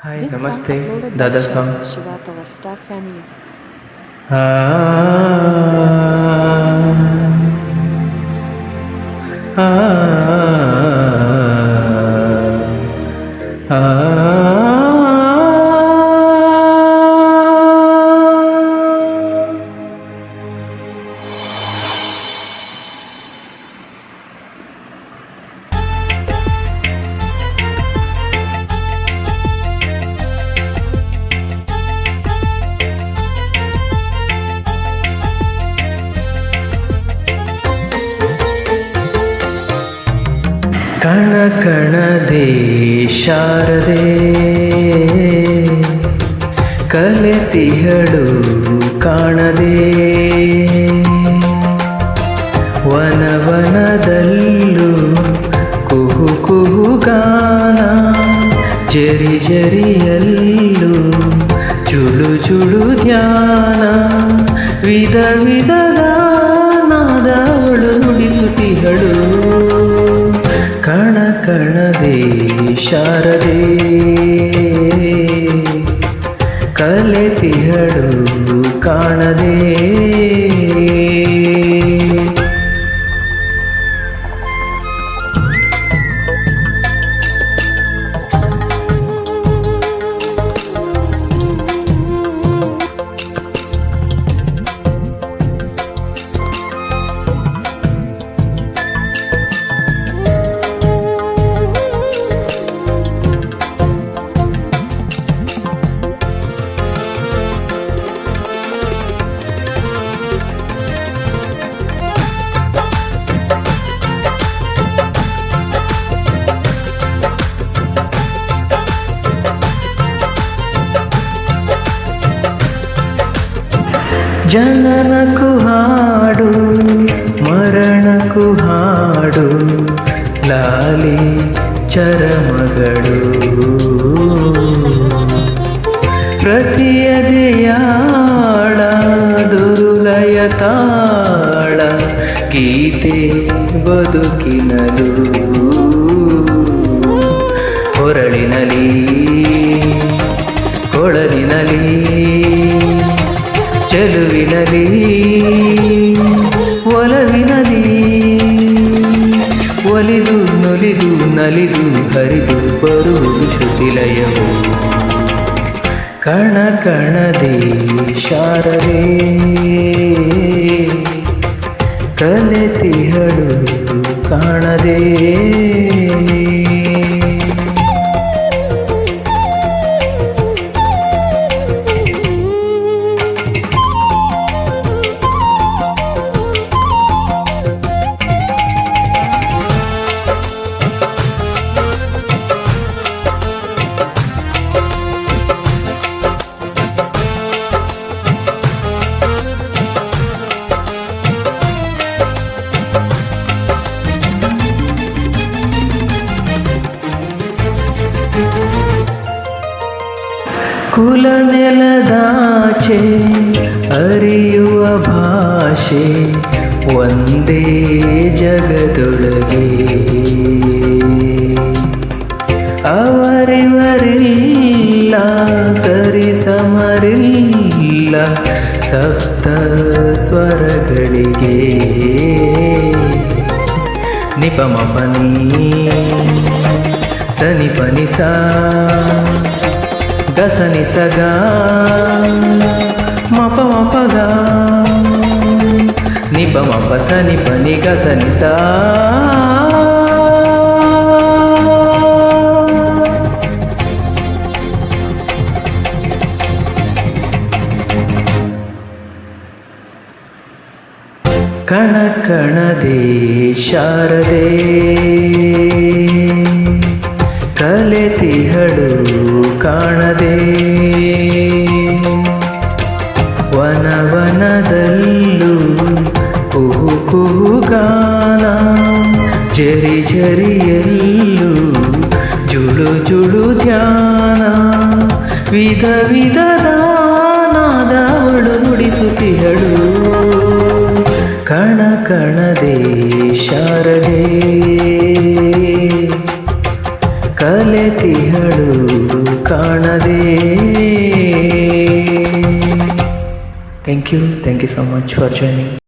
Hi, this Namaste, Dada song. Shiva Power Star family. Ah, ah, ah. ಕಣ ಕಣದೆ ಶಾರದೆ. ಕಲೆತಿಹಳು ಕಾಣದೆ. ವನವನದಲ್ಲೂ ಕುಹು ಕುಹು ಗಾನ, ಜರಿ ಜರಿಯಲ್ಲೂ ಚುಳು ಚುಳು ಧ್ಯಾನ, ವಿಧ ವಿಧ ಕಣದೆ ಶಾರದೆ. ಕಲೆತಿಹಳು ಕಾಣದೆ. ಜನನಕ್ಕೂ ಹಾಡು ಮರಣಕ್ಕೂ ಹಾಡು ಲಾಲಿ ಚರಮಗಳು. ಪ್ರತಿಯದೆಯಾಳ ದುರುಲಯ ತಾಳ ಗೀತೆ ಬದುಕಿನಲು ಹೊರಳಿನಲಿ ಕೊಳಲಿನಲಿ ಚೆಲುವಿನಲಿ ಒಲವಿನಲಿ ಒಲಿದು ನೊಲಿದು ನಲಿದು ಹರಿದು ಬರುವುದು ಶ್ರುತಿಲಯವು. ಕಣ ಕಣದೆ ಶಾರದೆ. ಕಲೆತಿಹಳು ಕಾಣದೆ. ಕುಲ ನೆಲದಾಚೆ ಅರಿಯುವ ಭಾಷೆ ಒಂದೇ ಜಗದೊಳಗೆ. ಅವರಿವರಿಲ್ಲ, ಸರಿ ಸಮರಿಲ್ಲ ಸಪ್ತ ಸ್ವರಗಳಿಗೆ. ನಿಪಮಪನಿ ಸನಿ ಪನಿ ಸಾ ದಸನಿ ಸಗ ಮಪ ಮಪಗ ನಿಪ ಮಪ ಸನಿ ಪನಿ ಗಸನಿ ಸಾ ಕಣ ಕಣದೆ ಶಾರದೆ ಕಲೆತಿಹಳು ಕಾಣದೆ ವನವನದಲ್ಲೂ ಕುಹು ಕುಹು ಗಾನ ಜರಿ ಜರಿಯಲ್ಲೂ ಜುಳು ಜುಳು ಧ್ಯಾನ ವಿಧ ವಿಧದ ಕಲೆತಿಹಳು ಕಾಣದೆ thank you thank you so much for joining